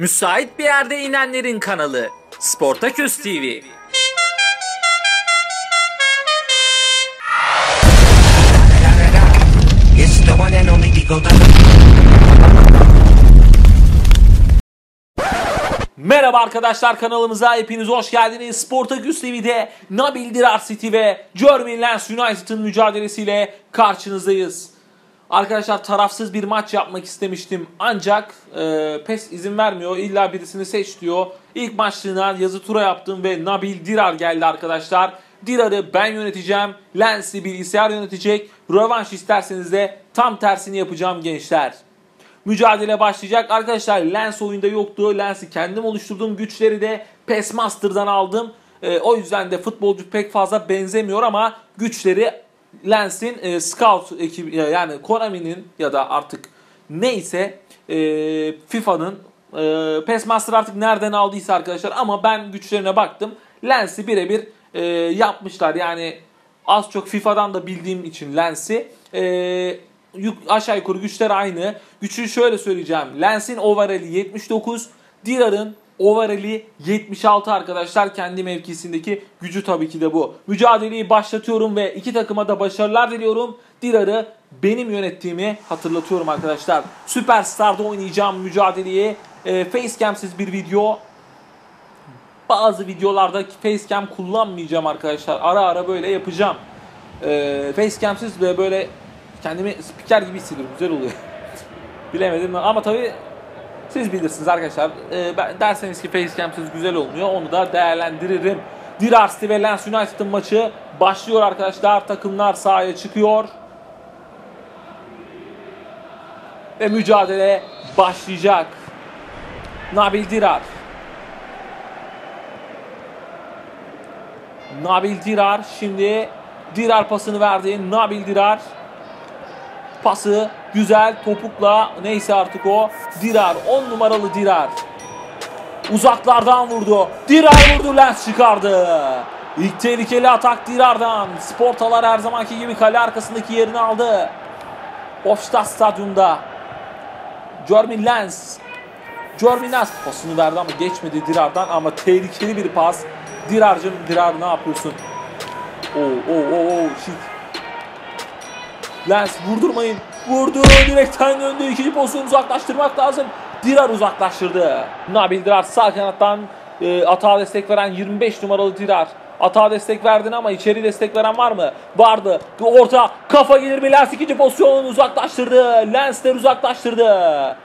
Müsait bir yerde inenlerin kanalı Sportaküs TV. Merhaba arkadaşlar kanalımıza hepiniz hoş geldiniz. Sportaküs TV'de Nabil Dirar City ve Jeremy Lens United'ın mücadelesiyle karşınızdayız. Arkadaşlar tarafsız bir maç yapmak istemiştim ancak e, PES izin vermiyor. İlla birisini seç diyor. İlk maçlığına yazı tura yaptım ve Nabil Dirar geldi arkadaşlar. Dirar'ı ben yöneteceğim. Lens'i bilgisayar yönetecek. Rövanş isterseniz de tam tersini yapacağım gençler. Mücadele başlayacak. Arkadaşlar Lens oyunda yoktu. Lens'i kendim oluşturduğum güçleri de PES Master'dan aldım. Ee, o yüzden de futbolcu pek fazla benzemiyor ama güçleri Lens'in e, scout ekibi yani Konami'nin ya da artık neyse e, FIFA'nın e, PES Master artık nereden aldıysa arkadaşlar ama ben güçlerine baktım. Lens'i birebir e, yapmışlar. Yani az çok FIFA'dan da bildiğim için Lens'i e, aşağı yukarı güçler aynı. Güçü şöyle söyleyeceğim. Lens'in overall'i 79, Dirar'ın overall'i 76 arkadaşlar. Kendi mevkisindeki gücü tabii ki de bu. Mücadeleyi başlatıyorum ve iki takıma da başarılar diliyorum. Dirar'ı benim yönettiğimi hatırlatıyorum arkadaşlar. Süperstar'da oynayacağım mücadeleyi. E, facecam'siz bir video bazı videolarda facecam kullanmayacağım arkadaşlar. Ara ara böyle yapacağım. Ee, facecam'siz ve böyle kendimi spiker gibi hissediyorum. Güzel oluyor. Bilemedim ama tabii siz bilirsiniz arkadaşlar. Ee, ben derseniz ki facecam'siz güzel olmuyor. Onu da değerlendiririm. Dirar City ve Lens United'ın maçı başlıyor arkadaşlar. Takımlar sahaya çıkıyor. Ve mücadele başlayacak. Nabil Dirar. Nabil Dirar şimdi Dirar pasını verdi. Nabil Dirar pası güzel topukla neyse artık o. Dirar 10 numaralı Dirar. Uzaklardan vurdu. Dirar vurdu Lens çıkardı. İlk tehlikeli atak Dirar'dan. Sportalar her zamanki gibi kale arkasındaki yerini aldı. Hofstadt stadyumda. Jermin Lens. Jermin Lens pasını verdi ama geçmedi Dirar'dan ama tehlikeli bir pas. Dirar'cım Dirar ne yapıyorsun? Oo oo oo oo. Lens vurdurmayın. Vurdu direkten döndü. İkinci pozisyonu uzaklaştırmak lazım. Dirar uzaklaştırdı. Nabil Dirar sağ kanattan e, atağa destek veren 25 numaralı Dirar. Atağa destek verdin ama içeri destek veren var mı? Vardı. Orta kafa gelir mi? Lens ikinci pozisyonu uzaklaştırdı. Lensler uzaklaştırdı.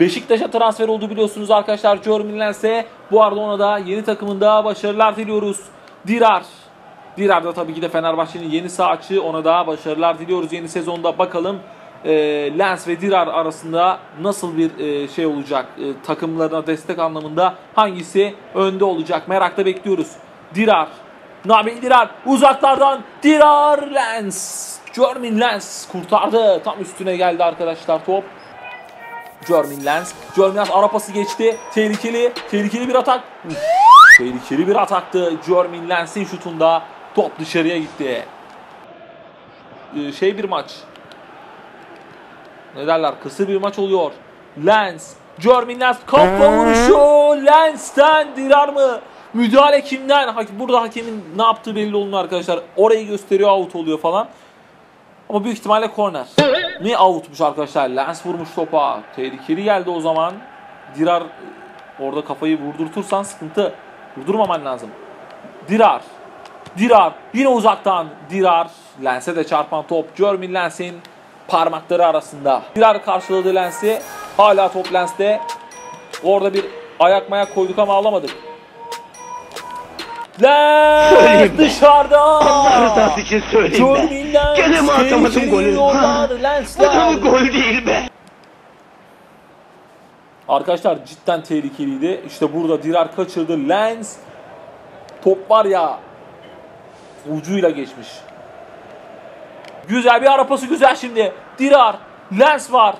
Beşiktaş'a transfer oldu biliyorsunuz arkadaşlar. Jeremy Lens'e. Bu arada ona da yeni takımında başarılar diliyoruz. Dirar. Dirar da tabii ki de Fenerbahçe'nin yeni sağ açığı. Ona da başarılar diliyoruz yeni sezonda. Bakalım e, Lens ve Dirar arasında nasıl bir e, şey olacak? E, takımlarına destek anlamında hangisi önde olacak? Merakla bekliyoruz. Dirar. Nabil Dirar uzaklardan Dirar Lens. Jermin Lens kurtardı. Tam üstüne geldi arkadaşlar top. Jermin Lens. Jermin Lens ara pası geçti. Tehlikeli. Tehlikeli bir atak. Tehlikeli bir ataktı. Jermin Lens'in şutunda top dışarıya gitti. Ee, şey bir maç. Ne derler? Kısır bir maç oluyor. Lens. Jermin Lens kafa vuruşu. Lens'ten Dirar mı? Müdahale kimden? Burada hakemin ne yaptığı belli olmuyor arkadaşlar. Orayı gösteriyor out oluyor falan. Ama büyük ihtimalle korner. Ne outmuş arkadaşlar. Lens vurmuş topa. Tehlikeli geldi o zaman. Dirar orada kafayı vurdurtursan sıkıntı. Vurdurmaman lazım. Dirar. Dirar. Yine uzaktan. Dirar. Lens'e de çarpan top. Jermin Lens'in parmakları arasında. Dirar karşıladı Lens'i. Hala top Lens'te. Orada bir ayak mayak koyduk ama alamadık. Lens dışarıda. Rızası için söyleyeyim. Jermin Lens. Gene mi atamadım golü? Bu da mı gol değil be? Arkadaşlar cidden tehlikeliydi. İşte burada Dirar kaçırdı. Lens top var ya ucuyla geçmiş. Güzel bir ara pası güzel şimdi. Dirar, Lens var.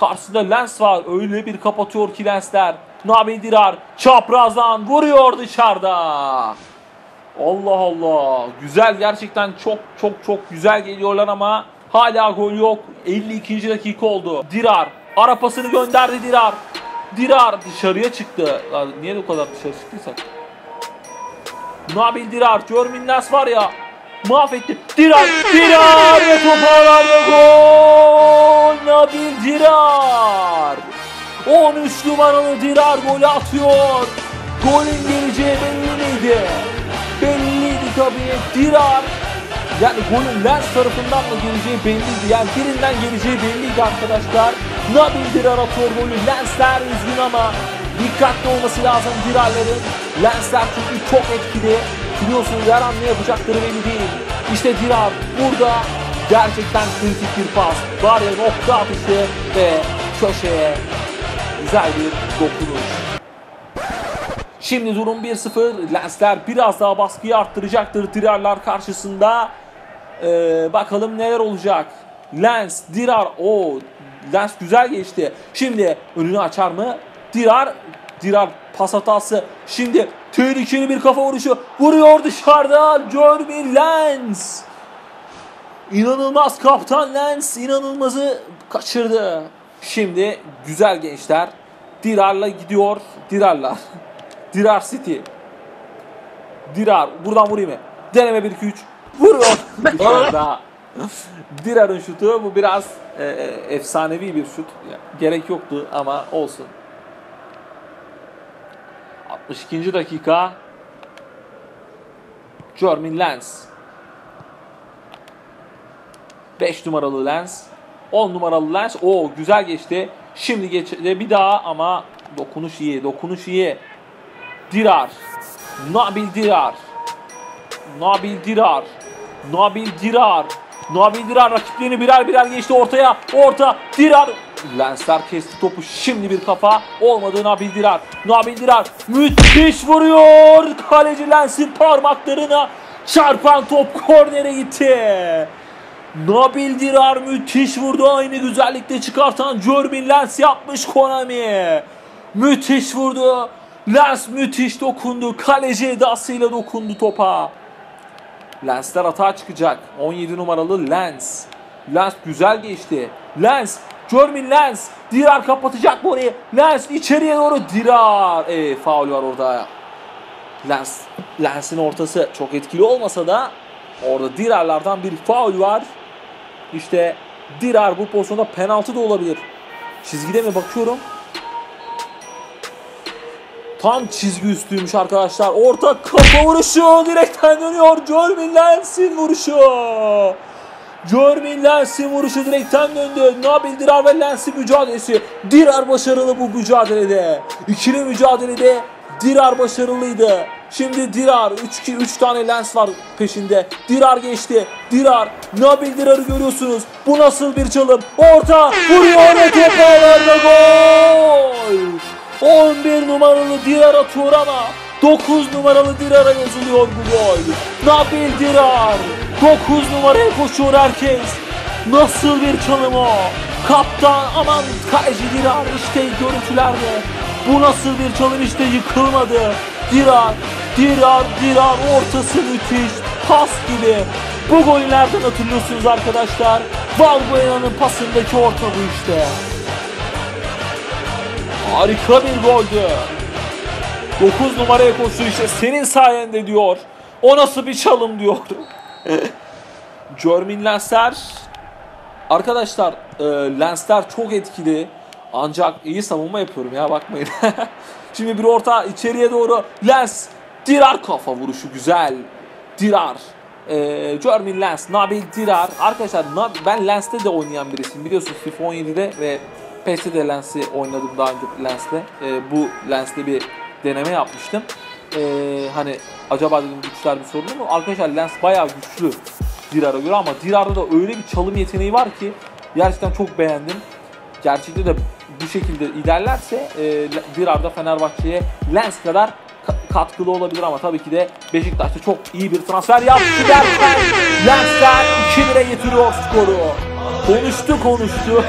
Karşısında Lens var. Öyle bir kapatıyor ki Lensler. Nabil Dirar çaprazdan vuruyor dışarıda. Allah Allah. Güzel gerçekten çok çok çok güzel geliyorlar ama hala gol yok. 52. dakika oldu. Dirar ara pasını gönderdi Dirar. Dirar dışarıya çıktı. Niye o kadar dışarı çıktıysak? Nabil Dirar, Jermin Lens var ya mahvetti. Dirar, Dirar ve top ağlarda gol. Nabil Dirar. 13 numaralı Dirar golü atıyor. Golün geleceği belli miydi? Belliydi tabii. Dirar yani golün Lens tarafından mı geleceği belliydi. Yani birinden geleceği belliydi arkadaşlar. Nabil Dirar atıyor golü. Lensler üzgün ama dikkatli olması lazım Dirar'ların. Lensler çünkü çok etkili. Biliyorsunuz her an ne yapacakları belli değil. İşte Dirar burada gerçekten kritik bir pas. Var ya nokta atışı ve köşeye güzel bir dokunuş. Şimdi durum 1-0. Lensler biraz daha baskıyı arttıracaktır Dirarlar karşısında. Ee, bakalım neler olacak. Lens, Dirar. o Lens güzel geçti. Şimdi önünü açar mı? Dirar. Dirar pas hatası. Şimdi tehlikeli bir kafa vuruşu. Vuruyor dışarıda. Jeremy Lens. İnanılmaz kaptan Lens. inanılmazı kaçırdı. Şimdi güzel gençler. Dirar'la gidiyor. Dirar'la. Dirar City. Dirar. Buradan vurayım mı? Deneme 1-2-3. Vuruyor. Dirar'ın şutu bu biraz e, e, efsanevi bir şut. Yani gerek yoktu ama olsun. 62. dakika. Jermin Lens. 5 numaralı Lens. 10 numaralı Lens. O güzel geçti. Şimdi geçti bir daha ama dokunuş iyi. Dokunuş iyi. Dirar. Nabil Dirar. Nabil Dirar. Nabil Dirar. Nabil Dirar rakiplerini birer birer geçti ortaya. Orta. Dirar. Lensler kesti topu. Şimdi bir kafa. Olmadı Nabil Dirar. Nabil Dirar müthiş vuruyor. Kaleci Lens'in parmaklarına çarpan top kornere gitti. Nabil Dirar müthiş vurdu. Aynı güzellikte çıkartan Jermin Lens yapmış Konami. Müthiş vurdu. Lens müthiş dokundu. Kaleci edasıyla dokundu topa. Lensler atağa çıkacak. 17 numaralı Lens. Lens güzel geçti. Lens. Jermin Lens. Dirar kapatacak bu orayı. Lens içeriye doğru Dirar. E, faul var orada. Lens. Lens'in ortası çok etkili olmasa da orada Dirar'lardan bir faul var. İşte Dirar bu pozisyonda penaltı da olabilir. Çizgide mi bakıyorum? Tam çizgi üstüymüş arkadaşlar. Orta kafa vuruşu direkten dönüyor. Jermin Lens'in vuruşu. Jermin Lens'in vuruşu direkten döndü. Nabil Dirar ve Lens'in mücadelesi. Dirar başarılı bu mücadelede. İkili mücadelede Dirar başarılıydı. Şimdi Dirar 3 3 tane lens var peşinde. Dirar geçti. Dirar Nabil Dirar'ı görüyorsunuz. Bu nasıl bir çalım? Orta vuruyor ve top ağlarda gol. 11 numaralı Dirar atıyor ama 9 numaralı Dirar'a yazılıyor bu gol. Nabil Dirar 9 numaraya koşuyor herkes. Nasıl bir çalım o? Kaptan aman kaleci Dirar işte görüntülerde. Bu nasıl bir çalım işte yıkılmadı. Dirar, Dirar, Dirar ortası müthiş. Pas gibi. Bu golü nereden hatırlıyorsunuz arkadaşlar? Valbuena'nın pasındaki orta bu işte. Harika bir goldü. 9 numaraya koştu işte senin sayende diyor. O nasıl bir çalım diyor. Jermin Lensler Arkadaşlar e, Lensler çok etkili. Ancak iyi savunma yapıyorum ya bakmayın. Şimdi bir orta içeriye doğru Lens Dirar kafa vuruşu güzel. Dirar. E, Jermin Lens, Nabil Dirar. Arkadaşlar ben Lens'te de oynayan birisiyim. Biliyorsunuz FIFA 17'de ve PES'te de Lens'i oynadım daha önce Lens'te. E, bu Lens'te bir deneme yapmıştım. E, hani acaba dedim güçler bir sorun mu? Arkadaşlar Lens bayağı güçlü Dirar'a göre ama Dirar'da da öyle bir çalım yeteneği var ki gerçekten çok beğendim. Gerçekte de bu şekilde ilerlerse e, Dirar'da Fenerbahçe'ye Lens kadar ka- katkılı olabilir ama tabii ki de Beşiktaş'ta çok iyi bir transfer yaptı Lensler 2-1'e getiriyor skoru. Konuştu konuştu.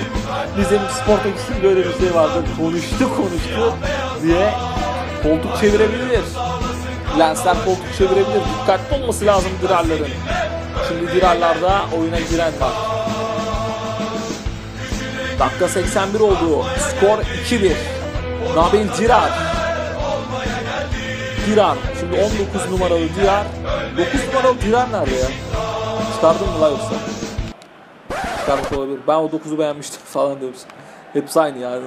Bizim spor böyle bir şey vardır. Konuştu konuştu diye koltuk çevirebilir. Lensler koltuk çevirebilir. Dikkatli olması lazım Dirar'ların. Şimdi Dirar'larda oyuna giren var. Dakika 81 oldu. Skor 2-1. Nabil Dirar. Dirar. Şimdi 19 numaralı Dirar. 9 numaralı Dirar nerede ya? Çıkardın mı la yoksa? Çıkarmış olabilir. Ben o 9'u beğenmiştim falan diyorum. Hepsi aynı yani.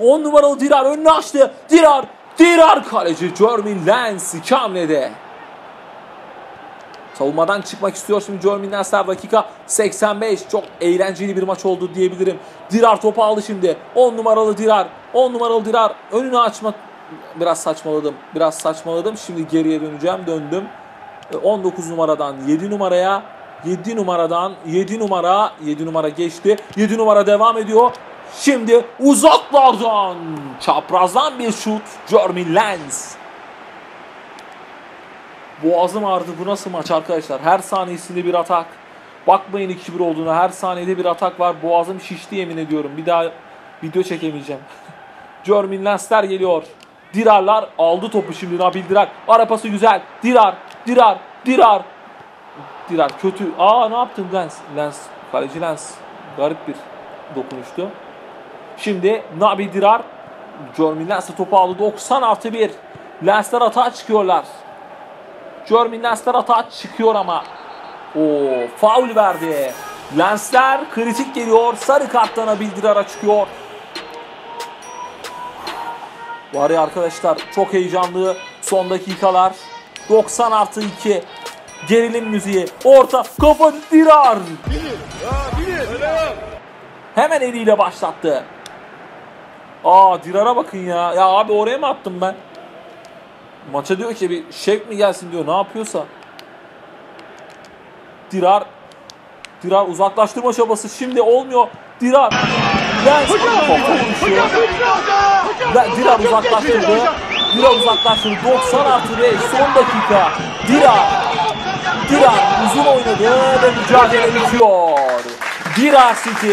10 numaralı Dirar önünü açtı. Dirar. Dirar kaleci Jermin Lens iki hamlede. Savunmadan çıkmak istiyor şimdi Jermin Lensler dakika 85. Çok eğlenceli bir maç oldu diyebilirim. Dirar topu aldı şimdi. 10 numaralı Dirar. 10 numaralı Dirar önünü açmak biraz saçmaladım. Biraz saçmaladım. Şimdi geriye döneceğim. Döndüm. E, 19 numaradan 7 numaraya 7 numaradan 7 numara 7 numara geçti. 7 numara devam ediyor. Şimdi uzaklardan çaprazdan bir şut Jermin Lens. Boğazım ağrıdı. Bu nasıl maç arkadaşlar? Her saniyesinde bir atak. Bakmayın 2-1 olduğuna. Her saniyede bir atak var. Boğazım şişti yemin ediyorum. Bir daha video çekemeyeceğim. Jermin Lensler geliyor. Dirarlar aldı topu şimdi Nabil Dirar. Ara pası güzel. Dirar, Dirar, Dirar. Dirar kötü. Aa ne yaptın Lens? Lens, kaleci Lens. Garip bir dokunuştu. Şimdi Nabil Dirar. Jermin Lens'e topu aldı. 90 artı 1. Lensler atağa çıkıyorlar. Jermin Lensler atağa çıkıyor ama. O faul verdi. Lensler kritik geliyor. Sarı karttan Bildirar'a çıkıyor. Var ya arkadaşlar çok heyecanlı son dakikalar. 90 artı 2. Gerilim müziği. Orta kafa Dirar. Hemen eliyle başlattı. Aa Dirar'a bakın ya. Ya abi oraya mı attım ben? Maça diyor ki bir şevk mi gelsin diyor. Ne yapıyorsa. Dirar Dirar uzaklaştırma çabası şimdi olmuyor. Dirar Lens topa vuruşuyor. La- Dirar uzaklaştırdı. Dirar uzaklaştırdı. 90 artı 5 son dakika. Dirar Dirar uzun oynadı ve mücadele bitiyor. Dirar City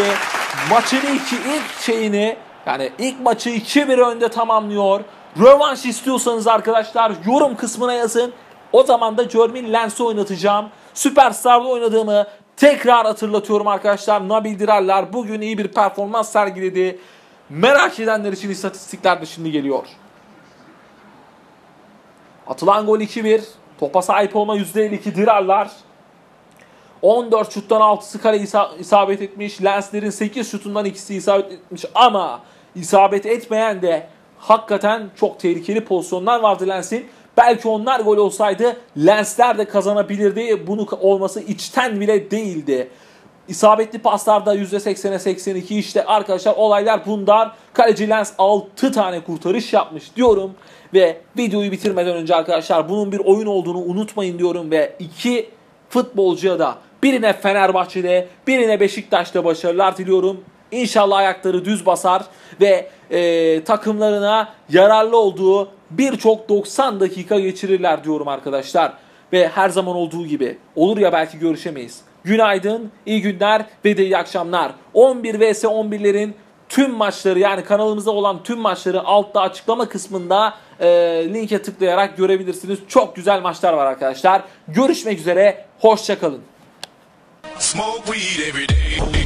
maçın ilk, ilk şeyini yani ilk maçı 2-1 önde tamamlıyor. Rövanş istiyorsanız arkadaşlar yorum kısmına yazın. O zaman da Jermin Lens'i oynatacağım. Süperstar'da oynadığımı tekrar hatırlatıyorum arkadaşlar. Nabil Dirarlar bugün iyi bir performans sergiledi. Merak edenler için istatistikler de şimdi geliyor. Atılan gol 2-1. Topa sahip olma %52 Dirarlar. 14 şuttan 6'sı kale isa- isabet etmiş. Lenslerin 8 şutundan ikisi isabet etmiş ama isabet etmeyen de hakikaten çok tehlikeli pozisyonlar vardı Lens'in. Belki onlar gol olsaydı Lensler de kazanabilirdi. Bunu olması içten bile değildi. İsabetli paslarda %80'e 82 işte arkadaşlar olaylar bunlar. Kaleci Lens 6 tane kurtarış yapmış diyorum. Ve videoyu bitirmeden önce arkadaşlar bunun bir oyun olduğunu unutmayın diyorum. Ve iki futbolcuya da birine Fenerbahçe'de birine Beşiktaş'ta başarılar diliyorum. İnşallah ayakları düz basar ve e, takımlarına yararlı olduğu birçok 90 dakika geçirirler diyorum arkadaşlar. Ve her zaman olduğu gibi olur ya belki görüşemeyiz. Günaydın, iyi günler ve de iyi akşamlar. 11 vs 11'lerin tüm maçları yani kanalımızda olan tüm maçları altta açıklama kısmında e, linke tıklayarak görebilirsiniz. Çok güzel maçlar var arkadaşlar. Görüşmek üzere, hoşçakalın. Smoke weed every day.